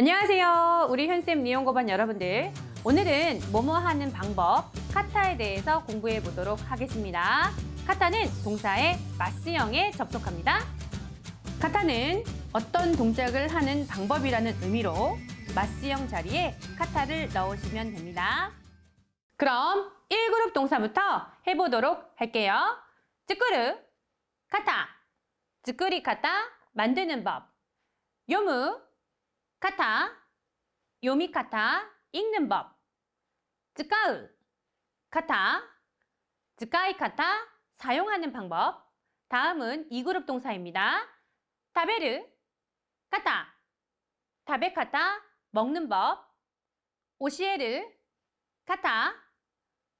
안녕하세요. 우리 현쌤 니온고반 여러분들. 오늘은 뭐뭐 하는 방법, 카타에 대해서 공부해 보도록 하겠습니다. 카타는 동사의 마스형에 접속합니다. 카타는 어떤 동작을 하는 방법이라는 의미로 마스형 자리에 카타를 넣으시면 됩니다. 그럼 1그룹 동사부터 해보도록 할게요. 쯔꾸르, 카타, 쯔꾸리 카타, 만드는 법. 요무, 카타, 요미 카타, 읽는 법. 쯔까으, 카타, 쯔까이 카타, 사용하는 방법. 다음은 2그룹 동사입니다. 타베르, 카타, 타베 카타, 먹는 법. 오시에르, 카타,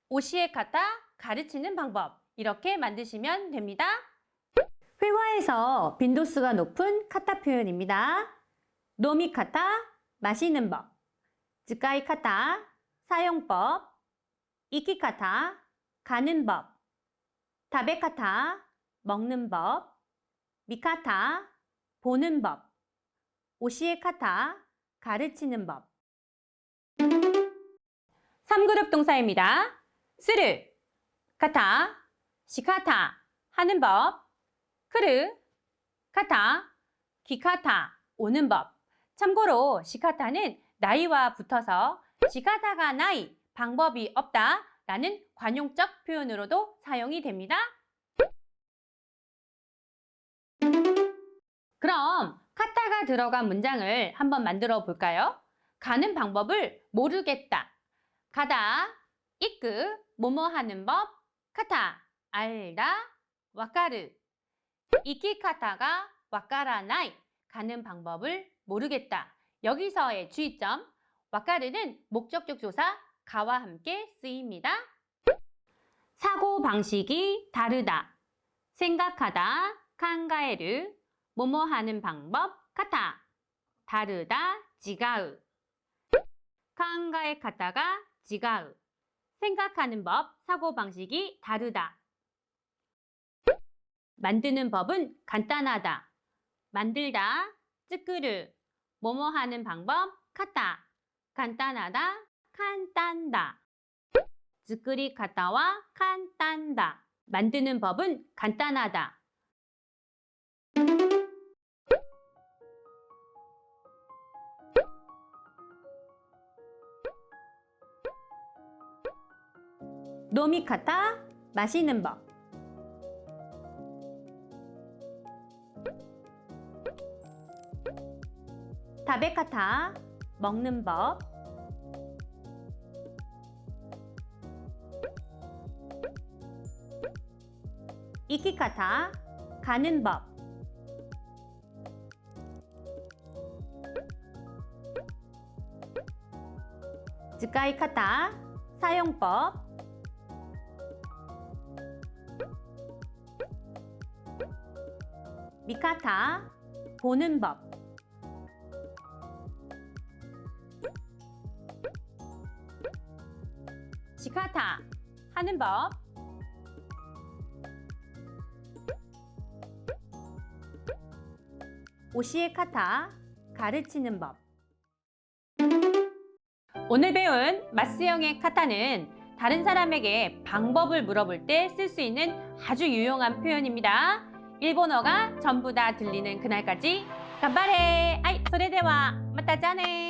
오시에 카타, 가르치는 방법. 이렇게 만드시면 됩니다. 회화에서 빈도수가 높은 카타 표현입니다. 노미 카타, 마시는 법. 즈카이 카타, 사용법. 이키 카타, 가는 법. 타베 카타, 먹는 법. 미카타, 보는 법. 오시에 카타, 가르치는 법. 3그룹 동사입니다. 스르, 카타, 시카타, 하는 법. 크르, 카타, 기카타, 오는 법. 참고로 시카타는 나이와 붙어서 시카타가 나이, 방법이 없다 라는 관용적 표현으로도 사용이 됩니다. 그럼 카타가 들어간 문장을 한번 만들어 볼까요? 가는 방법을 모르겠다. 가다, 이끄, 뭐뭐 하는 법, 카타, 알다, 와카르. 이키 카타가 와카라나이, 가는 방법을 모르겠다. 여기서의 주의점, 와카르는 목적격 조사 가와 함께 쓰입니다. 사고 방식이 다르다. 생각하다, 칸가에르, 뭐뭐 하는 방법, 카타. 다르다, 지가우. 칸가에 카타가 지가우. 생각하는 법, 사고 방식이 다르다. 만드는 법은 간단하다. 만들다, 쯔끄르. 뭐뭐 하는 방법, 카타. 간단하다, 칸딴다. 쯔끄리 카타와 칸딴다. 만드는 법은 간단하다. 노미 카타, 마시는 법. 타베 카타, 먹는 법. 이키 카타, 가는 법. 즈카이 카타, 사용법. 미카타, 보는 법. 시카타, 하는 법. 오시에 카타, 가르치는 법. 오늘 배운 마스형의 카타는 다른 사람에게 방법을 물어볼 때 쓸 수 있는 아주 유용한 표현입니다. 일본어가 전부 다 들리는 그날까지 간발해! 아이, 소레대와 맞다자네!